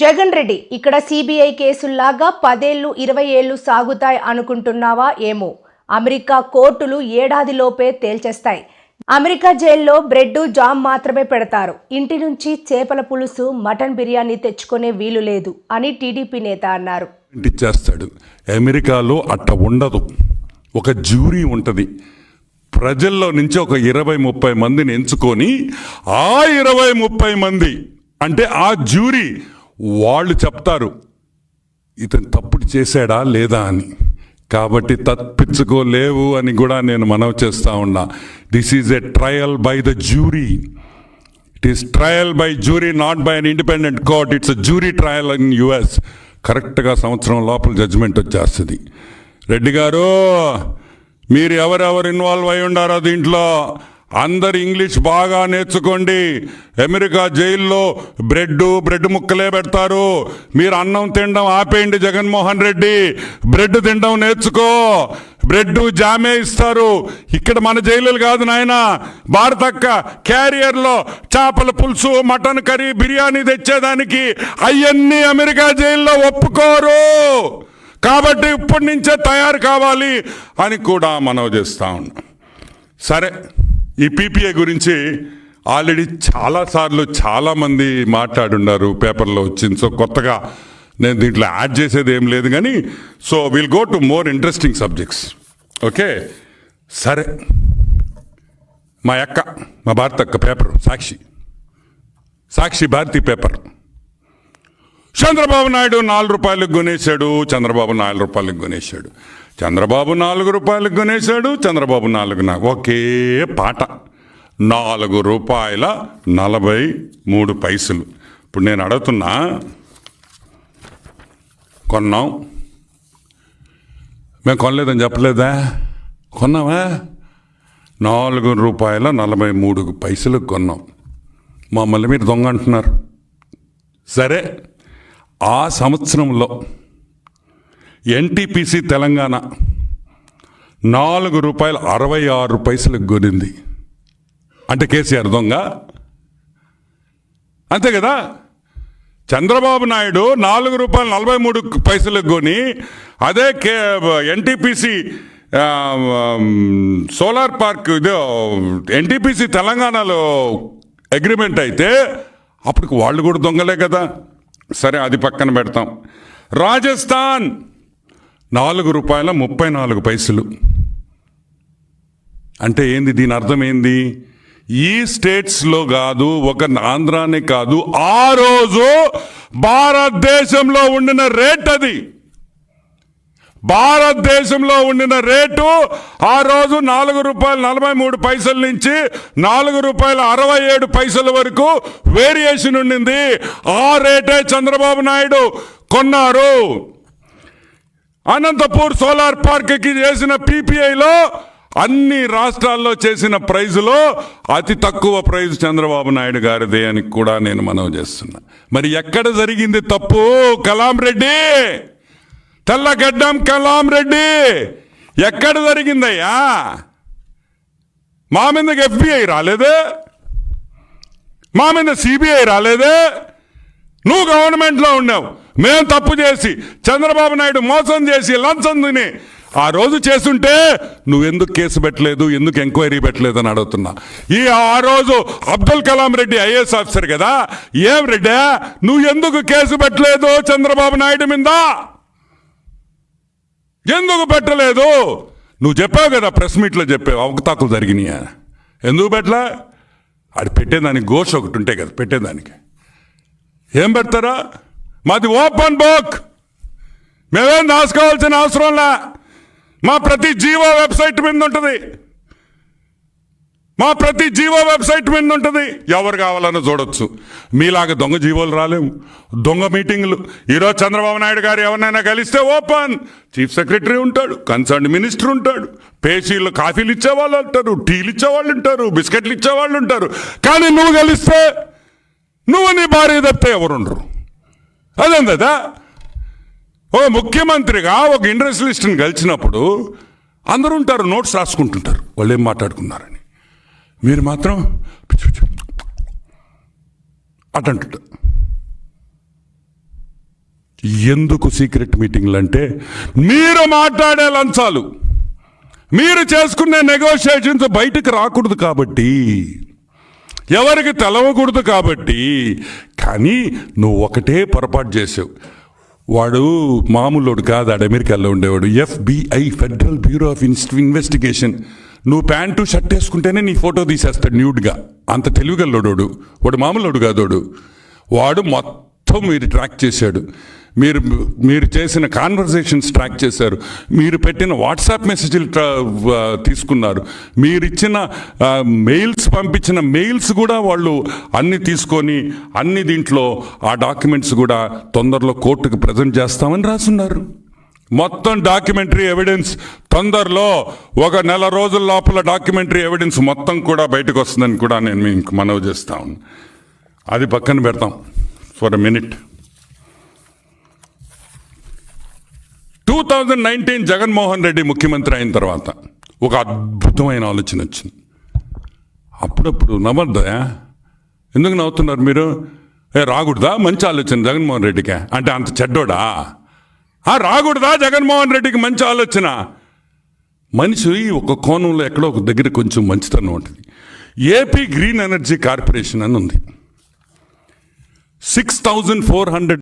జగన్ రెడ్డి ఇక్కడ సిబిఐ కేసుల్లాగా పదేళ్ళు ఇరవై ఏళ్ళు సాగుతాయి అనుకుంటున్నావా ఏమో? అమెరికా కోర్టులు ఏడాదిలోపే తేల్చేస్తాయి. అమెరికా జైల్లో బ్రెడ్ జామ్ మాత్రమే పెడతారు. ఇంటి నుంచి చేపల పులుసు మటన్ బిర్యానీ తెచ్చుకునే వీలు లేదు అని టీడీపీ నేత అన్నారు. ఇచ్చేస్తాడు అమెరికాలో అట్ట ఉండదు. ఒక జ్యూరీ ఉంటుంది. ప్రజల్లో నుంచి ఒక ఇరవై ముప్పై మందిని ఎంచుకొని ఆ ఇరవై ముప్పై మంది అంటే ఆ జ్యూరీ వాళ్ళు చెప్తారు ఇతను తప్పుడు చేశాడా లేదా అని. కాబట్టి తప్పించుకోలేవు అని కూడా నేను మనవి చేస్తూ ఉన్నా. This is a trial by the jury it is trial by jury not by an independent court it's jury trial in US కరెక్ట్గా సంవత్సరం లోపల జడ్జిమెంట్ వచ్చేస్తుంది. రెడ్డి గారు మీరు ఎవరెవరు ఇన్వాల్వ్ అయి ఉండారో దీంట్లో? అందరు ఇంగ్లీష్ బాగా నేర్చుకోండి. అమెరికా జైల్లో బ్రెడ్ బ్రెడ్ ముక్కలే పెడతారు. మీరు అన్నం తినడం ఆపేయండి జగన్మోహన్ రెడ్డి. బ్రెడ్ తినడం నేర్చుకో. బ్రెడ్ జామే ఇస్తారు. ఇక్కడ మన జైలులు కాదు నాయన. భారతక్క క్యారియర్లో చేపల పులుసు మటన్ కర్రీ బిర్యానీ తెచ్చేదానికి అవన్నీ అమెరికా జైల్లో ఒప్పుకోరు. కాబట్టి ఇప్పటి నుంచే తయారు కావాలి అని కూడా మనవి చేస్తా ఉన్నాం. సరే. ఈ పీపీఏ గురించి ఆల్రెడీ చాలాసార్లు చాలామంది మాట్లాడున్నారు పేపర్లో వచ్చింది. సో కొత్తగా నేను దీంట్లో యాడ్ చేసేది ఏం లేదు కానీ so will go to more interesting subjects okay సరే. మా అక్క మా భారత అక్క పేపర్ సాక్షి. సాక్షి భారతి పేపర్ చంద్రబాబు నాయుడు నాలుగు రూపాయలకు కొనేశాడు చంద్రబాబు నాలుగు రూపాయలకు కొనేశాడు. చంద్రబాబు నాలుగు రూపాయలకు కొనేశాడు చంద్రబాబు నాలుగు ఒకే పాట. నాలుగు రూపాయల నలభై మూడు పైసలు. ఇప్పుడు నేను అడుగుతున్నా కొన్నాం. మేము కొనలేదని చెప్పలేదా? కొన్నావా? నాలుగు రూపాయల నలభై మూడు పైసలు కొన్నాం. మమ్మల్ని మీరు దొంగ అంటున్నారు. సరే ఆ సంవత్సరంలో ఎన్టీపీసీ తెలంగాణ నాలుగు రూపాయలు అరవై ఆరు పైసలకు కొనింది. అంటే కేసీఆర్ దొంగ? అంతే కదా? చంద్రబాబు నాయుడు నాలుగు రూపాయలు నలభై మూడు పైసలకు కొని అదే కే ఎన్టీపీసీ సోలార్ పార్క్ ఇది ఎన్టీపీసీ తెలంగాణలో అగ్రిమెంట్ అయితే అప్పటికి వాళ్ళు కూడా దొంగలే కదా. సరే అది పక్కన పెడతాం. రాజస్థాన్ నాలుగు రూపాయల ముప్పై నాలుగు పైసలు. అంటే ఏంది దీని అర్థం ఏంది? ఈ స్టేట్స్లో కాదు ఒక ఆంధ్రానే కాదు ఆ రోజు భారతదేశంలో ఉండిన రేట్ అది. భారతదేశంలో ఉండిన రేటు ఆ రోజు నాలుగు రూపాయల నలభై మూడు పైసల నుంచి నాలుగు రూపాయల అరవై ఏడు పైసల వరకు వేరియేషన్ ఉండింది. ఆ రేటే చంద్రబాబు నాయుడు కొన్నారు. అనంతపూర్ సోలార్ పార్క్కి చేసిన పీపీఐలో అన్ని రాష్ట్రాల్లో చేసిన ప్రైజులో అతి తక్కువ ప్రైజ్ చంద్రబాబు నాయుడు గారిదే అని కూడా నేను మనవి చేస్తున్నా. మరి ఎక్కడ జరిగింది తప్పు? కలాం రెడ్డి! తెల్లగడ్డం కలాం రెడ్డి! ఎక్కడ జరిగిందయ్యా? మా మీద ఎఫ్బిఐ రాలేదే? మా మీద సిబిఐ రాలేదే? నువ్వు గవర్నమెంట్లో ఉన్నావు. మేము తప్పు చేసి చంద్రబాబు నాయుడు మోసం చేసి లంచం తిని ఆ రోజు చేస్తుంటే నువ్వెందుకు కేసు పెట్టలేదు ఎందుకు ఎంక్వైరీ పెట్టలేదు అని అడుగుతున్నా. ఈ ఆ రోజు అబ్దుల్ కలాం రెడ్డి ఐఏఎస్ ఆఫీసర్ కదా ఏం రెడ్డి నువ్వు ఎందుకు కేసు పెట్టలేదు చంద్రబాబు నాయుడు మీద? ఎందుకు పెట్టలేదు? నువ్వు చెప్పావు కదా ప్రెస్ మీట్లో చెప్పావు అవకతాకులు జరిగినాయా? ఎందుకు పెట్టలే? అది పెట్టేదానికి ఘోష ఒకటి ఉంటే కదా పెట్టేదానికి. ఏం పెడతారా? మాది ఓపెన్ బుక్. మేమేం దాచుకోవాల్సిన అవసరంలా మా ప్రతి జీవో వెబ్సైట్ మీద ఉంటుంది మా ప్రతి జీవో వెబ్సైట్ మీద ఉంటుంది ఎవరు కావాలన్నా చూడొచ్చు. మీలాగా దొంగ జీవోలు రాలేము. దొంగ మీటింగ్లు. ఈరోజు చంద్రబాబు నాయుడు గారు ఎవరినైనా కలిస్తే ఓపెన్. చీఫ్ సెక్రటరీ ఉంటాడు కన్సర్న్ మినిస్టర్ ఉంటాడు. పేషీలు కాఫీలు ఇచ్చేవాళ్ళు ఉంటారు టీలు ఇచ్చేవాళ్ళు ఉంటారు బిస్కెట్లు ఇచ్చేవాళ్ళు ఉంటారు. కానీ నువ్వు కలిస్తే నువ్వు నీ భార్య తప్పితే ఎవరుండరు? అదేం కదా ఓ ముఖ్యమంత్రిగా ఒక ఇండస్ట్రియలిస్ట్ని కలిసినప్పుడు అందరూ ఉంటారు నోట్స్ రాసుకుంటుంటారు. వాళ్ళు ఏం మాట్లాడుకున్నారని. మీరు మాత్రం పిచ్చి అటంటుంటారు ఎందుకు సీక్రెట్ మీటింగ్లు అంటే మీరు మాట్లాడే లంచాలు మీరు చేసుకునే నెగోషియేషన్స్ బయటకు రాకూడదు కాబట్టి ఎవరికి తెలవకూడదు కాబట్టి. కానీ నువ్వు ఒకటే పొరపాటు చేసావు. వాడు మామూలుడు కాదు ఆడు అమెరికాలో ఉండేవాడు. FBI federal bureau of investigation. నువ్వు ప్యాంటు షర్ట్ వేసుకుంటేనే నీ ఫోటో తీసేస్తాడు న్యూడ్గా. అంత తెలివిగల్లోడోడు వాడు. మామూలుడు కాదోడు వాడు. మొత్తం మీరు ట్రాక్ చేశాడు. మీరు మీరు చేసిన కాన్వర్జేషన్స్ ట్రాక్ చేశారు. మీరు పెట్టిన వాట్సాప్ మెసేజ్లు తీసుకున్నారు. మీరు ఇచ్చిన మెయిల్స్ పంపించిన మెయిల్స్ కూడా వాళ్ళు అన్ని తీసుకొని అన్ని దీంట్లో ఆ డాక్యుమెంట్స్ కూడా తొందరలో కోర్టుకు ప్రజెంట్ చేస్తామని రాసున్నారు. మొత్తం డాక్యుమెంటరీ ఎవిడెన్స్ తొందరలో ఒక నెల రోజుల లోపల డాక్యుమెంటరీ ఎవిడెన్స్ మొత్తం కూడా బయటకు వస్తుందని కూడా నేను మీకు మనవి చేస్తా ఉన్నాను అది పక్కన పెడతాం. For a minute thousand nineteen Jaganmohan Reddy ముఖ్యమంత్రి అయిన తర్వాత ఒక అద్భుతమైన ఆలోచన వచ్చింది. అప్పుడప్పుడు నవ్వద్దా? ఎందుకు నవ్వుతున్నారు మీరు? ఏ రాకూడదా? మంచి ఆలోచన జగన్మోహన్ రెడ్డికి. అంటే అంత చెడ్డోడా? ఆ రాకూడదా జగన్మోహన్ రెడ్డికి మంచి ఆలోచన? మనిషి ఒక కోణంలో ఎక్కడో ఒక దగ్గర కొంచెం మంచితనం ఉంటుంది. ఏపీ గ్రీన్ ఎనర్జీ కార్పొరేషన్ అని ఉంది. Six thousand four hundred